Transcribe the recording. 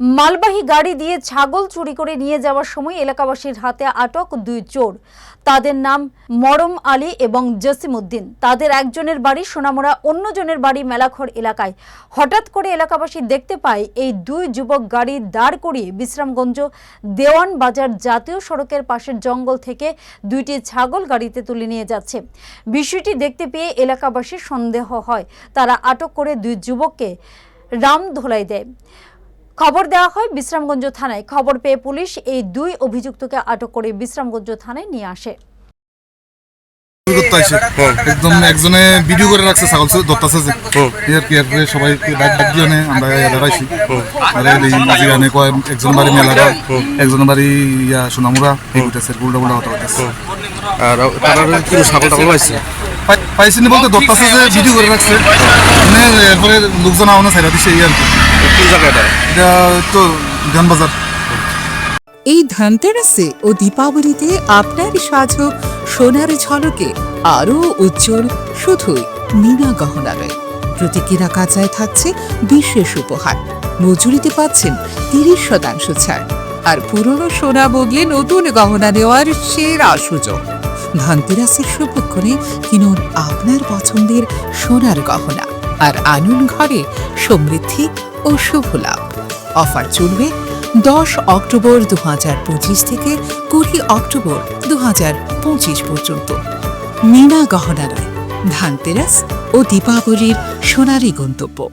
মালবাহী গাড়ি দিয়ে ছাগল চুরি করে নিয়ে যাওয়ার সময় এলাকাবাসীর হাতে আটক দুই চোর। তাদের নাম মরম আলী এবং জসিম উদ্দিন। তাদের একজনের বাড়ি সোনামুড়া, অন্যজনের বাড়ি মেলাঘর এলাকায়। হঠাৎ করে এলাকাবাসী দেখতে পায়, এই দুই যুবক গাড়ি দাঁড় করিয়ে বিশ্রামগঞ্জ দেওয়ান বাজার জাতীয় সড়কের পাশের জঙ্গল থেকে দুইটি ছাগল গাড়িতে তুলে নিয়ে যাচ্ছে। বিষয়টি দেখতে পেয়ে এলাকাবাসীর সন্দেহ হয়। তারা আটক করে দুই যুবককে রাম ধোলাই দেয়। খবর দেওয়া হয় বিশ্রামগঞ্জ থানায়। খবর পেয়ে পুলিশ এই দুই অভিযুক্তকে আটক করে বিশ্রামগঞ্জ থানায় নিয়ে আসে। একদম একজনে ভিডিও করে রাখছে ছাগল ধরতেছে যে। ইয়ার কি এরপরে সবাই ডাক ডাক দিয়ে আমরা এলাকার আইছি। আর কয় একজন বাড়ি মেলাগা একজন বাড়ি ইয়া সোনামুরা এই উঠেছে কথা আর তারা কি ছাগল টাগল পাইছে? পাইছিনি বলতে ধরতেছে যে ভিডিও করে রাখছে। মানে এরপরে লোকজন আওনা ছাইরা দিছে এই আর কি। কোন জায়গাটা এটা তো ধানবাজার। এই ধনতেরাসে ও দীপাবলিতে আপনার সাজো সোনার ঝলকে আরও উজ্জ্বল শুধুই মিনা গহনালয় প্রতি কেনা কাচায় থাকছে বিশেষ উপহার। মজুরিতে পাচ্ছেন তিরিশ শতাংশ ছাড়। আর পুরনো সোনা বদলে নতুন গহনা নেওয়ার সেরা সুযোগ। ধনতেরাসের শুভক্ষণে কিনুন আপনার পছন্দের সোনার গহনা। আর আনুন ঘরে সমৃদ্ধি ও শুভ লাভ। অফার চলবে দশ অক্টোবর দু হাজার পঁচিশ থেকে কুড়ি অক্টোবর দু হাজার পঁচিশ পর্যন্ত। মীনা গহনালয় ধানতেরাস ও দীপাবলির সোনারি গন্তব্য।